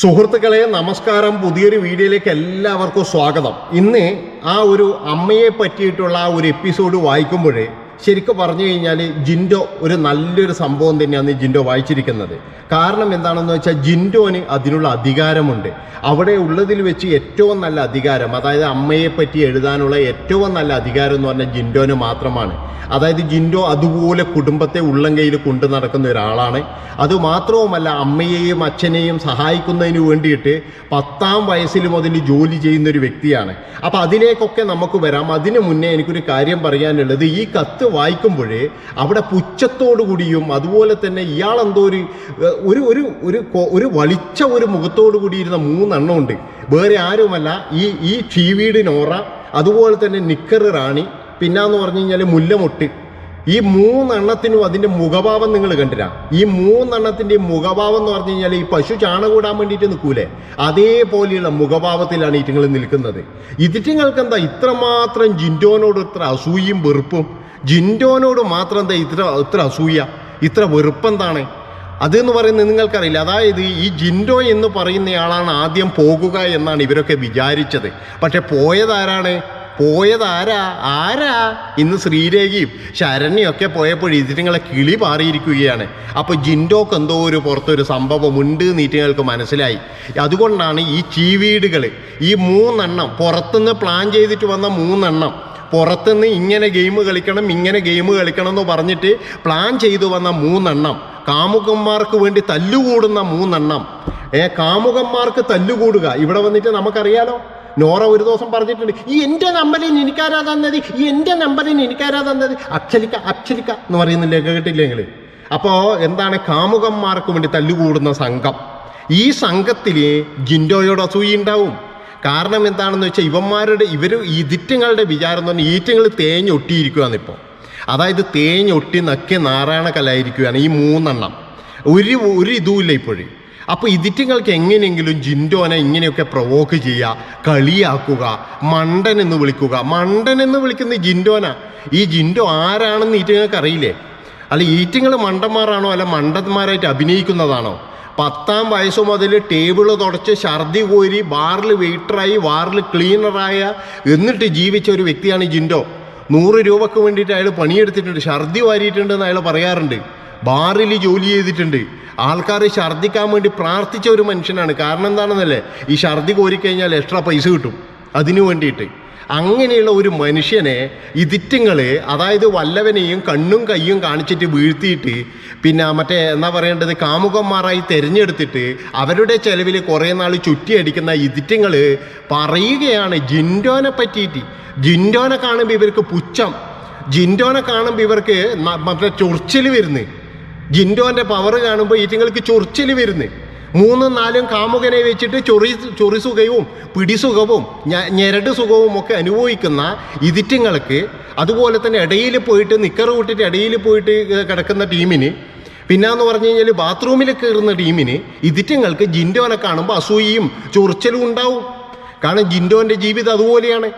സുഹൃത്തുക്കളെ നമസ്കാരം. പുതിയൊരു വീഡിയോയിലേക്ക് എല്ലാവർക്കും സ്വാഗതം. ഇന്ന് ആ ഒരു അമ്മയെ പറ്റിയിട്ടുള്ള ആ ഒരു എപ്പിസോഡ് വായിക്കുമ്പോഴേ ശരിക്കും പറഞ്ഞു കഴിഞ്ഞാൽ ജിൻഡോ ഒരു നല്ലൊരു സംഭവം തന്നെയാണ് ജിൻഡോ വായിച്ചിരിക്കുന്നത്. കാരണം എന്താണെന്ന് വെച്ചാൽ ജിൻഡോന് അതിനുള്ള അധികാരമുണ്ട്. അവിടെ ഉള്ളതിൽ വെച്ച് ഏറ്റവും നല്ല അധികാരം അതായത് അമ്മയെ പറ്റി എഴുതാനുള്ള ഏറ്റവും നല്ല അധികാരം എന്ന് പറഞ്ഞാൽ ജിൻഡോന് മാത്രമാണ്. അതായത് ജിൻഡോ അതുപോലെ കുടുംബത്തെ ഉള്ളം കയ്യിൽ കൊണ്ടു നടക്കുന്ന ഒരാളാണ്. അതുമാത്രവുമല്ല അമ്മയെയും അച്ഛനെയും സഹായിക്കുന്നതിന് വേണ്ടിയിട്ട് പത്താം വയസ്സിൽ മുതൽ ജോലി ചെയ്യുന്ന ഒരു വ്യക്തിയാണ്. അപ്പം അതിലേക്കൊക്കെ നമുക്ക് വരാം. അതിനു മുന്നേ എനിക്കൊരു കാര്യം പറയാനുള്ളത് ഈ കത്ത് വായിക്കുമ്പോഴേ അവിടെ പുച്ഛത്തോടു കൂടിയും അതുപോലെ തന്നെ ഇയാൾ എന്തോ ഒരു ഒരു ഒരു ഒരു ഒരു വളിച്ച ഒരു മുഖത്തോടു കൂടിയിരുന്ന മൂന്നെണ്ണം ഉണ്ട് വേറെ ആരുമല്ല. ഈ ഈ ചീവീട് നോറ അതുപോലെ തന്നെ നിക്കർ റാണി പിന്നാന്ന് പറഞ്ഞു കഴിഞ്ഞാൽ മുല്ലമൊട്ട്. ഈ മൂന്നെണ്ണത്തിനും അതിന്റെ മുഖഭാവം നിങ്ങൾ കണ്ടില്ല. ഈ മൂന്നെണ്ണത്തിന്റെ മുഖഭാവം എന്ന് പറഞ്ഞു കഴിഞ്ഞാൽ ഈ പശു ചാണകൂടാൻ വേണ്ടിയിട്ട് നിൽക്കൂലേ? അതേപോലെയുള്ള മുഖഭാവത്തിലാണ് ഈറ്റുങ്ങൾ നിൽക്കുന്നത്. ഇതിറ്റങ്ങൾക്ക് എന്താ ഇത്രമാത്രം ജിൻഡോനോട് ഇത്ര അസൂയും വെറുപ്പും? ജിൻഡോനോട് മാത്രം എന്താ ഇത്ര ഇത്ര അസൂയ ഇത്ര വെറുപ്പെന്താണ്? അതെന്ന് പറയുന്നത് നിങ്ങൾക്കറിയില്ല. അതായത് ഈ ജിൻഡോ എന്ന് പറയുന്നയാളാണ് ആദ്യം പോകുക എന്നാണ് ഇവരൊക്കെ വിചാരിച്ചത്. പക്ഷെ പോയതാരാണ്? പോയതാരാ? ആരാ? ഇന്ന് ശ്രീരേഖയും ശരണ്യൊക്കെ പോയപ്പോൾ ഇതിങ്ങളെ കിളി പാറിയിരിക്കുകയാണ് അപ്പോൾ ജിൻഡോക്ക് എന്തോ ഒരു പുറത്തൊരു സംഭവം ഉണ്ട് നീറ്റുകൾക്ക് മനസ്സിലായി. അതുകൊണ്ടാണ് ഈ ചീവീടുകൾ ഈ മൂന്നെണ്ണം പുറത്തുനിന്ന് പ്ലാൻ ചെയ്തിട്ട് വന്ന മൂന്നെണ്ണം പുറത്തുനിന്ന് ഇങ്ങനെ ഗെയിം കളിക്കണം ഇങ്ങനെ ഗെയിം കളിക്കണം എന്ന് പറഞ്ഞിട്ട് പ്ലാൻ ചെയ്തു വന്ന മൂന്നെണ്ണം. കാമുകന്മാർക്ക് വേണ്ടി തല്ലുകൂടുന്ന മൂന്നെണ്ണം. ഏ കാമുകന്മാർക്ക് തല്ലുകൂടുക. ഇവിടെ വന്നിട്ട് നമുക്കറിയാലോ? നോറ ഒരു ദിവസം പറഞ്ഞിട്ടുണ്ട് ഈ എന്റെ നമ്പറിൽ എനിക്കാരാ തന്നത്? ഈ എന്റെ നമ്പറിൽ എനിക്കാരാ തന്നത്? അക്ഷലിക്ക അക്ഷലിക്ക എന്ന് പറയുന്നില്ലേ? കേട്ടില്ലെങ്കിൽ അപ്പോൾ എന്താണ് കാമുകന്മാർക്ക് വേണ്ടി തല്ലുകൂടുന്ന സംഘം? ഈ സംഘത്തിൽ ജിൻഡോയോട് അസൂയ ഉണ്ടാവും. കാരണം എന്താണെന്ന് വെച്ചാൽ ഇവന്മാരുടെ ഇവർ ഇതിറ്റങ്ങളുടെ വിചാരം എന്ന് പറഞ്ഞാൽ ഈറ്റങ്ങൾ തേഞ്ഞൊട്ടിയിരിക്കുകയാണ് ഇപ്പോൾ അതായത് തേഞ്ഞൊട്ടി നക്കിയ നാരായണ കലായിരിക്കുകയാണ് ഈ മൂന്നെണ്ണം. ഒരു ഒരു ഇതുമില്ല ഇപ്പോഴും. അപ്പോൾ ഇതിറ്റങ്ങൾക്ക് എങ്ങനെയെങ്കിലും ജിൻഡോനെ ഇങ്ങനെയൊക്കെ പ്രൊവോക്ക് ചെയ്യുക കളിയാക്കുക മണ്ടൻ എന്ന് വിളിക്കുക. മണ്ടൻ എന്ന് വിളിക്കുന്ന ജിൻഡോന. ഈ ജിൻഡോ ആരാണെന്ന് ഈറ്റങ്ങൾക്ക് അറിയില്ലേ അല്ല ഈറ്റങ്ങൾ മണ്ടന്മാരാണോ? അല്ല മണ്ടന്മാരായിട്ട് അഭിനയിക്കുന്നതാണോ? പത്താം വയസ്സ് മുതൽ ടേബിൾ തുടച്ച് ഛർദി കോരി ബാറിൽ വെയിറ്ററായി ബാറിൽ ക്ലീനറായ എന്നിട്ട് ജീവിച്ച ഒരു വ്യക്തിയാണ് ജിൻഡോ. നൂറ് രൂപക്ക് വേണ്ടിയിട്ട് അയാൾ പണിയെടുത്തിട്ടുണ്ട്. ഛർദി വാരിയിട്ടുണ്ടെന്ന് അയാൾ പറയാറുണ്ട്. ബാറിൽ ജോലി ചെയ്തിട്ടുണ്ട്. ആൾക്കാർ ഛർദിക്കാൻ വേണ്ടി പ്രാർത്ഥിച്ച ഒരു മനുഷ്യനാണ്. കാരണം എന്താണെന്നല്ലേ? ഈ ഛർദി കോരിക്കഴിഞ്ഞാൽ എക്സ്ട്രാ പൈസ കിട്ടും. അതിനു വേണ്ടിയിട്ട്. അങ്ങനെയുള്ള ഒരു മനുഷ്യനെ ഇതിറ്റങ്ങൾ അതായത് വല്ലവനെയും കണ്ണും കയ്യും കാണിച്ചിട്ട് വീഴ്ത്തിയിട്ട് പിന്നെ മറ്റേ എന്താ പറയേണ്ടത് കാമുകന്മാരായി തിരഞ്ഞെടുത്തിട്ട് അവരുടെ ചെലവിൽ കുറേ നാൾ ചുറ്റിയടിക്കുന്ന ഇതിറ്റങ്ങൾ പറയുകയാണ് ജിൻഡോനെ പറ്റിയിട്ട്. ജിൻഡോനെ കാണുമ്പോൾ ഇവർക്ക് പുച്ഛം. ജിൻഡോനെ കാണുമ്പോൾ ഇവർക്ക് മറ്റേ ചൊറിച്ചിൽ വരുന്നു. ജിൻഡോന്റെ പവർ കാണുമ്പോൾ ഈറ്റങ്ങൾക്ക് ചൊറിച്ചിൽ വരുന്നു. മൂന്നും നാലും കാമുകനെ വെച്ചിട്ട് ചൊറി ചൊറി സുഖവും പിടിസുഖവും ഞെരട് സുഖവും ഒക്കെ അനുഭവിക്കുന്ന ഇതിറ്റങ്ങൾക്ക് അതുപോലെ തന്നെ ഇടയിൽ പോയിട്ട് നിക്കർ കൂട്ടിട്ട് ഇടയിൽ പോയിട്ട് കിടക്കുന്ന ടീമിന് പിന്നെന്ന് പറഞ്ഞു കഴിഞ്ഞാൽ ബാത്റൂമിൽ കയറുന്ന ടീമിന് ഇതിറ്റങ്ങൾക്ക് ജിൻഡോനെ കാണുമ്പോൾ അസൂയയും ചൊറിച്ചലും ഉണ്ടാവും. കാരണം ജിൻഡോന്റെ ജീവിതം അതുപോലെയാണ്.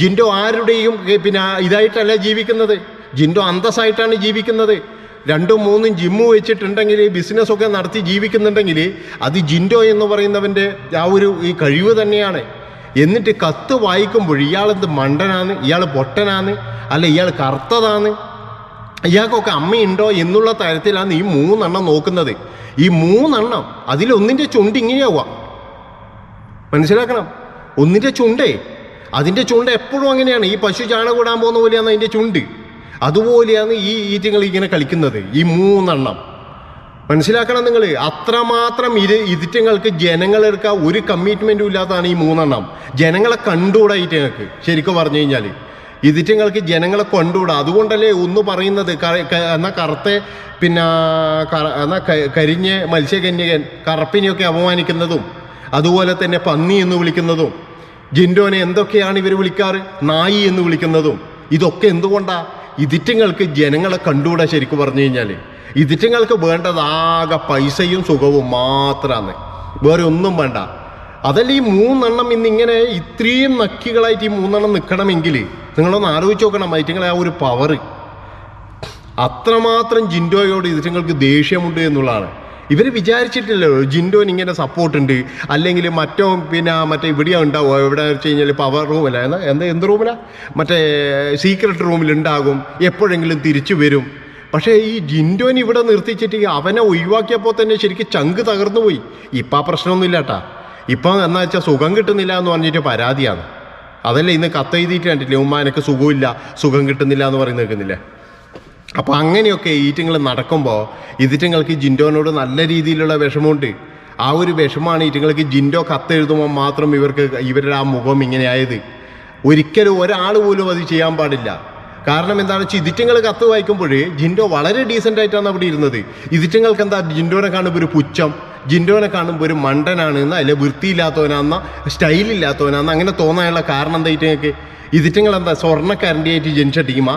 ജിൻഡോ ആരുടെയും പിന്നെ ഇതായിട്ടല്ല ജീവിക്കുന്നത്. ജിൻഡോ അന്തസ്സായിട്ടാണ് ജീവിക്കുന്നത്. രണ്ടും മൂന്നും ജിമ്മ് വെച്ചിട്ടുണ്ടെങ്കിൽ ബിസിനസ്സൊക്കെ നടത്തി ജീവിക്കുന്നുണ്ടെങ്കിൽ അത് ജിൻഡോ എന്ന് പറയുന്നവന്റെ ആ ഒരു ഈ കഴിവ് തന്നെയാണ്. എന്നിട്ട് കത്ത് വായിക്കുമ്പോൾ ഇയാളെന്ത് മണ്ടനാണ്? ഇയാൾ പൊട്ടനാണ്? അല്ല ഇയാൾ കറുത്തതാണ്? ഇയാൾക്കൊക്കെ അമ്മയുണ്ടോ എന്നുള്ള തരത്തിലാണ് ഈ മൂന്നെണ്ണം നോക്കുന്നത്. ഈ മൂന്നെണ്ണം അതിലൊന്നിന്റെ ചുണ്ട് ഇങ്ങനെയാവുക. മനസ്സിലാക്കണം? ഒന്നിന്റെ ചുണ്ടേ. അതിന്റെ ചുണ്ട് എപ്പോഴും അങ്ങനെയാണ്. ഈ പശു ചാണകൂടാൻ പോകുന്ന പോലെയാണ് അതിന്റെ ചുണ്ട്. അതുപോലെയാണ് ഈ ഈറ്റങ്ങൾ ഇങ്ങനെ കളിക്കുന്നത്. ഈ മൂന്നെണ്ണം. മനസ്സിലാക്കണം നിങ്ങൾ അത്രമാത്രം ഇത് ഇതിറ്റങ്ങൾക്ക് ജനങ്ങളെടുക്ക ഒരു കമ്മിറ്റ്മെന്റും ഇല്ലാത്തതാണ് ഈ മൂന്നെണ്ണം. ജനങ്ങളെ കണ്ടുകൂടാ ഈറ്റങ്ങൾക്ക് ശരിക്കും പറഞ്ഞു കഴിഞ്ഞാൽ ഇതിറ്റങ്ങൾക്ക് ജനങ്ങളെ കൊണ്ടുകൂടാ. അതുകൊണ്ടല്ലേ ഒന്ന് പറയുന്നത് എന്നാൽ കറുത്തെ പിന്നെ എന്നാൽ എന്നാ ക- മത്സ്യകന്യകൻ കറുപ്പിനെയൊക്കെ അപമാനിക്കുന്നതും അതുപോലെ തന്നെ പന്നി എന്ന് വിളിക്കുന്നതും ജിൻഡോനെ എന്തൊക്കെയാണ് ഇവർ വിളിക്കാറ്? നായി എന്ന് വിളിക്കുന്നതും ഇതൊക്കെ എന്തുകൊണ്ടാ? ഇതിറ്റങ്ങൾക്ക് ജനങ്ങളെ കണ്ടുകൂടാ ശരിക്കും പറഞ്ഞു കഴിഞ്ഞാൽ ഇതിറ്റങ്ങൾക്ക് വേണ്ടത് ആകെ പൈസയും സുഖവും മാത്രമാണ് വേറെ ഒന്നും വേണ്ട. അതല്ല ഈ മൂന്നെണ്ണം ഇന്നിങ്ങനെ ഇത്രയും നക്കികളായിട്ട് ഈ മൂന്നെണ്ണം നിൽക്കണമെങ്കിൽ നിങ്ങളൊന്ന് ആലോചിച്ച് നോക്കണം ഐറ്റങ്ങളെ ആ ഒരു പവർ അത്രമാത്രം ജിൻഡോയോട് ഇതിറ്റങ്ങൾക്ക് ദേഷ്യമുണ്ട് എന്നുള്ളതാണ്. ഇവർ വിചാരിച്ചിട്ടില്ലല്ലോ ജിൻഡോന് ഇങ്ങനെ സപ്പോർട്ട് ഉണ്ട്. അല്ലെങ്കിൽ മറ്റോ പിന്നെ മറ്റേ ഇവിടെ ഉണ്ടാവുക. എവിടെ വെച്ച് കഴിഞ്ഞാൽ പവർ റൂമല്ല എന്താ എന്താ എന്ത് റൂമിലാണ് മറ്റേ സീക്രട്ട് റൂമിലുണ്ടാകും എപ്പോഴെങ്കിലും തിരിച്ചു വരും. പക്ഷേ ഈ ജിൻഡോന് ഇവിടെ നിർത്തിച്ചിട്ട് അവനെ ഒഴിവാക്കിയപ്പോൾ തന്നെ ശരിക്കും ചങ്ക് തകർന്നു പോയി. ഇപ്പം ആ പ്രശ്നമൊന്നുമില്ല കേട്ടാ. ഇപ്പം എന്നാ വെച്ചാൽ സുഖം കിട്ടുന്നില്ല എന്ന് പറഞ്ഞിട്ട് പരാതിയാണ്. അതല്ലേ ഇന്ന് കത്തെഴുതിയിട്ട് കണ്ടില്ലേ? ഉമ്മ സുഖമില്ല സുഖം കിട്ടുന്നില്ല എന്ന് പറയുന്നത് കേൾക്കുന്നില്ലേ? അപ്പോൾ അങ്ങനെയൊക്കെ ഈറ്റിങ്ങൾ നടക്കുമ്പോൾ ഇതിറ്റങ്ങൾക്ക് ജിൻഡോനോട് നല്ല രീതിയിലുള്ള വിഷമമുണ്ട്. ആ ഒരു വിഷമാണ് ഈറ്റിങ്ങൾക്ക് ജിൻഡോ കത്തെഴുതുമ്പോൾ മാത്രം ഇവർക്ക് ഇവരുടെ ആ മുഖം ഇങ്ങനെയായത്. ഒരിക്കലും ഒരാൾ പോലും അത് ചെയ്യാൻ പാടില്ല. കാരണം എന്താണെന്ന് വെച്ചാൽ ഇതിറ്റങ്ങൾ കത്ത് വായിക്കുമ്പോൾ ജിൻഡോ വളരെ ഡീസന്റ് ആയിട്ടാണ് അവിടെ ഇരുന്നത്. ഇതിറ്റങ്ങൾക്ക് എന്താ ജിൻഡോനെ കാണുമ്പോൾ ഒരു പുച്ഛം ജിൻഡോനെ കാണുമ്പോൾ ഒരു മണ്ടനാണ് മണ്ടനാണെന്ന് അല്ലെ വൃത്തിയില്ലാത്തവനാന്ന സ്റ്റൈലില്ലാത്തവനാന്ന് അങ്ങനെ തോന്നാനുള്ള കാരണം എന്താ ഇറ്റങ്ങൾക്ക് ഇതിറ്റങ്ങൾ എന്താ സ്വർണക്കാരന്റെ ആയിട്ട് ജനിച്ച ടീമാ.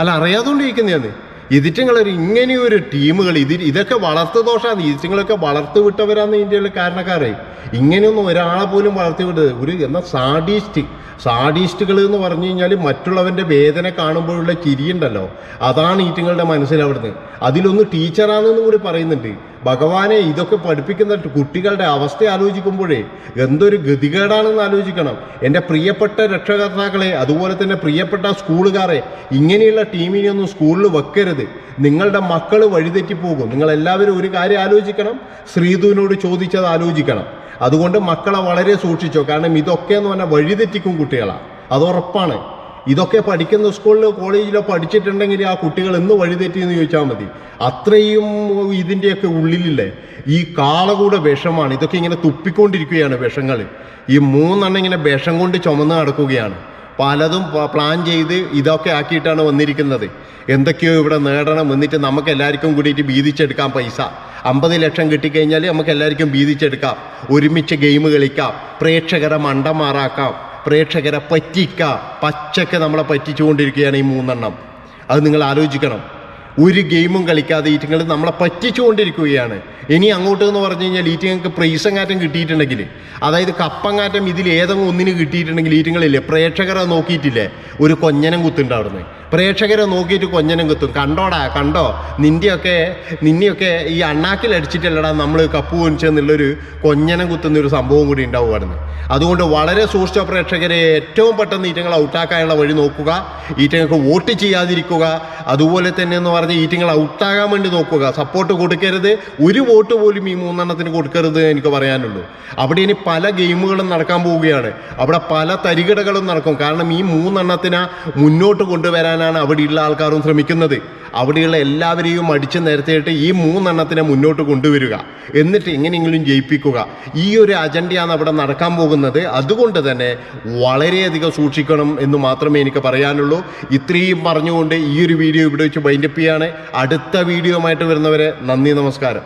അല്ല അറിയാതുകൊണ്ടിരിക്കുന്നതാണ് ഇതിറ്റങ്ങളൊരു ഇങ്ങനെയൊരു ടീമുകൾ ഇത് ഇതൊക്കെ വളർത്തു ദോഷമാണ് ഇതിറ്റങ്ങളൊക്കെ വളർത്തു വിട്ടവരാന്ന് ഇന്ത്യയിലെ കാരണക്കാരെ ഇങ്ങനെയൊന്നും ഒരാളെ പോലും വളർത്തി വിട്ടത് ഒരു എന്നാ സാഡിസ്റ്റ് സാഡിസ്റ്റുകൾ എന്ന് പറഞ്ഞു കഴിഞ്ഞാൽ മറ്റുള്ളവന്റെ വേദന കാണുമ്പോഴുള്ള ചിരിയുണ്ടല്ലോ. അതാണ് ഈറ്റുങ്ങളുടെ മനസ്സിൽ അവിടുന്ന്. അതിലൊന്ന് ടീച്ചറാണെന്ന് കൂടി പറയുന്നുണ്ട്. ഭഗവാനെ ഇതൊക്കെ പഠിപ്പിക്കുന്ന കുട്ടികളുടെ അവസ്ഥ ആലോചിക്കുമ്പോഴേ എന്തൊരു ഗതികേടാണെന്ന് ആലോചിക്കണം. എന്റെ പ്രിയപ്പെട്ട രക്ഷകർത്താക്കളെ അതുപോലെ തന്നെ പ്രിയപ്പെട്ട സ്കൂളുകാരെ ഇങ്ങനെയുള്ള ടീമിനെയൊന്നും സ്കൂളിൽ വെക്കരുത്. നിങ്ങളുടെ മക്കൾ വഴിതെറ്റിപ്പോകും. നിങ്ങളെല്ലാവരും ഒരു കാര്യം ആലോചിക്കണം. ശ്രീധുവിനോട് ചോദിച്ചത് ആലോചിക്കണം. അതുകൊണ്ട് മക്കളെ വളരെ സൂക്ഷിച്ചോ. കാരണം ഇതൊക്കെ എന്ന് പറഞ്ഞാൽ വഴിതെറ്റിക്കും കുട്ടികളാണ് അത് ഉറപ്പാണ്. ഇതൊക്കെ പഠിക്കുന്ന സ്കൂളിലോ കോളേജിലോ പഠിച്ചിട്ടുണ്ടെങ്കിൽ ആ കുട്ടികൾ എന്ന് വഴിതെറ്റിയെന്ന് ചോദിച്ചാൽ മതി. അത്രയും ഇതിന്റെയൊക്കെ ഉള്ളിലില്ലേ? ഈ കാളകൂടെ വിഷമാണ്. ഇതൊക്കെ ഇങ്ങനെ തുപ്പിക്കൊണ്ടിരിക്കുകയാണ് വിഷങ്ങൾ. ഈ മൂന്നെണ്ണം ഇങ്ങനെ വിഷം കൊണ്ട് ചുമന്ന് നടക്കുകയാണ്. പലതും പ്ലാൻ ചെയ്ത് ഇതൊക്കെ ആക്കിയിട്ടാണ് വന്നിരിക്കുന്നത്. എന്തൊക്കെയോ ഇവിടെ നേടണം എന്നിട്ട് നമുക്ക് എല്ലാവർക്കും കൂടിയിട്ട് വീതിച്ചെടുക്കാം പൈസ. അമ്പത് ലക്ഷം കിട്ടിക്കഴിഞ്ഞാൽ നമുക്ക് എല്ലാവർക്കും വീതിച്ചെടുക്കാം. ഒരുമിച്ച് ഗെയിം കളിക്കാം. പ്രേക്ഷകരെ മണ്ടമാറാക്കാം പ്രേക്ഷകരെ പറ്റിക്കാം. പച്ചക്ക് നമ്മളെ പറ്റിച്ചുകൊണ്ടിരിക്കുകയാണ് ഈ മൂന്നെണ്ണം. അത് നിങ്ങൾ ആലോചിക്കണം. ഒരു ഗെയിമും കളിക്കാതെ ഈറ്റിങ്ങൾ നമ്മളെ പറ്റിച്ചുകൊണ്ടിരിക്കുകയാണ്. ഇനി അങ്ങോട്ട് എന്ന് പറഞ്ഞു കഴിഞ്ഞാൽ ഈറ്റിങ്ങൾക്ക് പ്രൈസങ്ങാറ്റം കിട്ടിയിട്ടുണ്ടെങ്കിൽ അതായത് കപ്പങ്ങാറ്റം ഇതിൽ ഏതെങ്കിലും ഒന്നിന് കിട്ടിയിട്ടുണ്ടെങ്കിൽ ഈറ്റിങ്ങളില്ലേ പ്രേക്ഷകരെ നോക്കിയിട്ടില്ലേ? ഒരു കൊഞ്ഞനം കുത്തുണ്ട് അവിടുന്ന്. പ്രേക്ഷകരെ നോക്കിയിട്ട് കൊഞ്ഞനും കുത്തും. കണ്ടോടാ കണ്ടോ? നിന്റെയൊക്കെ നിന്നെയൊക്കെ ഈ അണ്ണാക്കിൽ അടിച്ചിട്ടല്ലടാ നമ്മൾ കപ്പ് കൊഞ്ചെന്നുള്ളൊരു കൊഞ്ഞനം കുത്തുന്ന ഒരു സംഭവം കൂടി ഉണ്ടാവുകയായിരുന്നു. അതുകൊണ്ട് വളരെ സൂക്ഷിച്ച പ്രേക്ഷകരെ ഏറ്റവും പെട്ടെന്ന് ഈറ്റങ്ങൾ ഔട്ടാക്കാനുള്ള വഴി നോക്കുക ഈറ്റങ്ങൾക്ക് വോട്ട് ചെയ്യാതിരിക്കുക അതുപോലെ തന്നെ എന്ന് പറഞ്ഞ് ഈറ്റങ്ങൾ ഔട്ടാകാൻ വേണ്ടി നോക്കുക. സപ്പോർട്ട് കൊടുക്കരുത് ഒരു വോട്ട് പോലും ഈ മൂന്നെണ്ണത്തിന് കൊടുക്കരുത് എനിക്ക് പറയാനുള്ളൂ. അവിടെ ഇനി പല ഗെയിമുകളും നടക്കാൻ പോവുകയാണ്. അവിടെ പല തരികിടകളും നടക്കും. കാരണം ഈ മൂന്നെണ്ണത്തിനെ മുന്നോട്ട് കൊണ്ടുവരാനാണ് അവിടെയുള്ള ആൾക്കാരും ശ്രമിക്കുന്നത്. അവിടെയുള്ള എല്ലാവരെയും അടിച്ചു നിരത്തിയിട്ട് ഈ മൂന്നെണ്ണത്തിനെ മുന്നോട്ട് കൊണ്ടുവരിക. എന്നിട്ട് എങ്ങനെയെങ്കിലും ജയിപ്പിക്കുക. ഈ ഒരു അജണ്ടയാണ് അവിടെ നടക്കാൻ പോകുന്നത്. അതുകൊണ്ട് തന്നെ വളരെയധികം സൂക്ഷിക്കണം എന്ന് മാത്രമേ എനിക്ക് പറയാനുള്ളൂ. ഇത്രയും പറഞ്ഞുകൊണ്ട് ഈ ഒരു വീഡിയോ ഇവിടെ വെച്ച് വൈൻഡപ്പ് ചെയ്യാണ്. അടുത്ത വീഡിയോ ആയിട്ട് വരുന്നവരെ നന്ദി നമസ്കാരം.